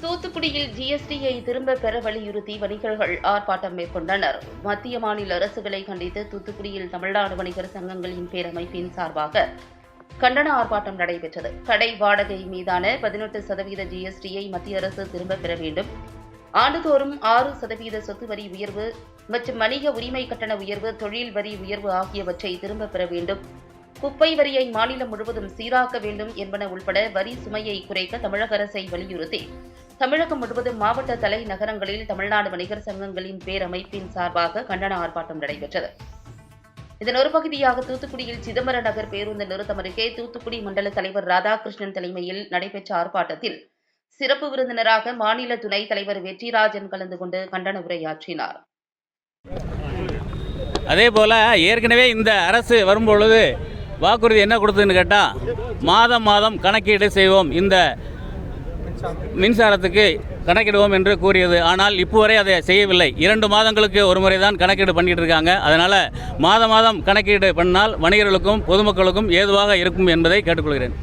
தூத்துக்குடியில் ஜிஎஸ்டியை திரும்ப பெற வலியுறுத்தி வணிகர்கள் ஆர்ப்பாட்டம் மேற்கொண்டனர். மத்திய மாநில அரசுகளை கண்டித்து தூத்துக்குடியில் தமிழ்நாடு வணிகர் சங்கங்களின் பேரமைப்பின் சார்பாக கண்டன ஆர்ப்பாட்டம் நடைபெற்றது. கடை வாடகை மீதான பதினெட்டு சதவீத ஜிஎஸ்டியை மத்திய அரசு திரும்ப பெற வேண்டும். ஆண்டுதோறும் ஆறு சதவீத சொத்து வரி உயர்வு மற்றும் வணிக உரிமை கட்டண உயர்வு தொழில் வரி உயர்வு ஆகியவற்றை திரும்ப பெற வேண்டும். குப்பை வரியை மாநிலம் முழுவதும் சீராக்க வேண்டும் என்பன உள்பட வரி சுமையை குறைக்க தமிழக அரசை வலியுறுத்தி தமிழகம் முழுவதும் மாவட்ட தலைநகரங்களில் தமிழ்நாடு வணிகர் சங்கங்களின் பேரமைப்பின் சார்பாக கண்டன ஆர்ப்பாட்டம் நடைபெற்றது. இதன் ஒரு பகுதியாக தூத்துக்குடியில் சிதம்பர நகர் பேருந்து நிறுத்தம் அருகே தூத்துக்குடி மண்டல தலைவர் ராதாகிருஷ்ணன் தலைமையில் நடைபெற்ற ஆர்ப்பாட்டத்தில் சிறப்பு விருந்தினராக மாநில துணைத் தலைவர் வெற்றிராஜன் கலந்து கொண்டு கண்டன உரையாற்றினார். அதே போல் ஏற்கனவே இந்த அரசு வரும்பொழுது வாக்குறுதி என்ன கொடுத்ததுன்னு கேட்டால் மாதம் மாதம் கணக்கீடு செய்வோம். இந்த மின்சாரத்துக்கு கணக்கிடுவோம் என்று கூறியது. ஆனால் இப்போ வரை அதை செய்யவில்லை. இரண்டு மாதங்களுக்கு ஒரு முறை தான் கணக்கீடு பண்ணிட்டு இருக்காங்க. அதனால் மாதம் மாதம் கணக்கீடு பண்ணால் வணிகர்களுக்கும் பொதுமக்களுக்கும் ஏதுவாக இருக்கும் என்பதை கேட்டுக்கொள்கிறேன்.